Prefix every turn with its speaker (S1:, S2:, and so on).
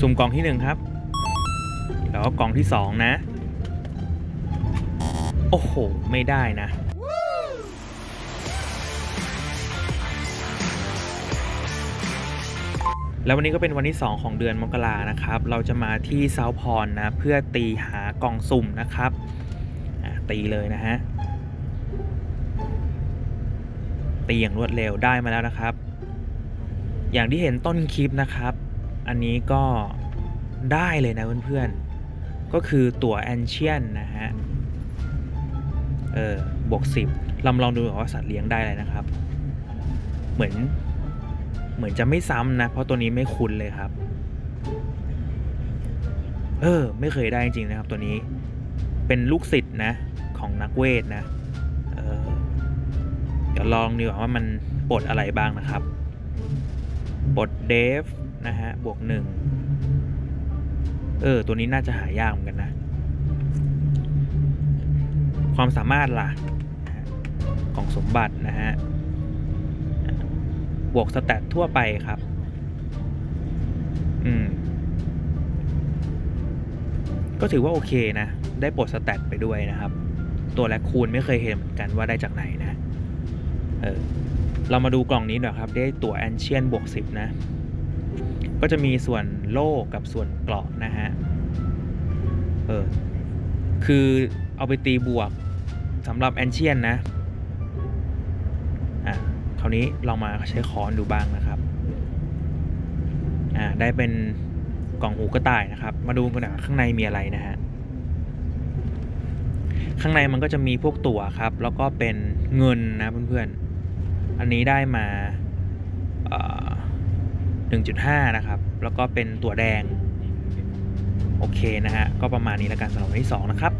S1: สุ่มกล่องที่หนึ่งครับ แล้วก็กล่องที่สองนะ โอ้โห ไม่ได้นะ แล้ววันนี้ก็เป็นวันที่ 2 ของเดือนมกรานะครับ เราจะมาที่เซาพรนะ เพื่อตีหากล่องสุ่มนะครับตีเลยนะฮะ ตีอย่างรวดเร็วได้มาแล้วนะครับ อย่างที่เห็นต้นคลิปนะครับ อันนี้ก็ได้เลยนะเพื่อนๆ ก็คือตั๋วแอนเชียนนะฮะ เออบวกสิบลองลองดูว่าสัตว์เลี้ยงได้อะไรนะครับ เหมือน เหมือนจะไม่ซ้ำนะ เพราะตัวนี้ไม่คุ้นเลยครับ เออ ไม่เคยได้จริงๆนะครับ ตัวนี้ เป็นลูกศิษย์นะ ของนักเวทนะ เออ เดี๋ยวลองดีกว่าว่ามันปลดอะไรบ้างนะครับ ปลดเดฟ นะฮะ บวกหนึ่งเออ ตัวนี้น่าจะหายากเหมือนกันนะ ความสามารถล่ะ ของสมบัตินะฮะ บวกสแตททั่วไปครับ อืม ก็ถือว่าโอเคนะ ได้ปลดสแตทไปด้วยนะครับ ตัวแลคคูนไม่เคยเห็นเหมือนกันว่าได้จากไหนนะ เออ เรามาดูกล่องนี้หน่อยครับ ได้ตัวแอนเชียนบวกสิบนะ ก็จะมีส่วนโล่กับส่วนเกราะนะฮะ เออ คือเอาไปตีบวกสำหรับแอนเชียนนะ อะคราวนี้ลองมาใช้ค้อนดูบ้างนะครับ อ่า ได้เป็นกล่องหูกระต่ายนะครับ มาดูกันหน่อยข้างในมีอะไรนะฮะ ข้างในมันก็จะมีพวกตั๋วครับ แล้วก็เป็นเงินนะเพื่อนๆ อันนี้ได้มา เอ่อ 1.5 นะครับ แล้วก็เป็นตัวแดง โอเคนะฮะ ก็ประมาณนี้แล้วกันสำหรับวันที่ 2 นะครับ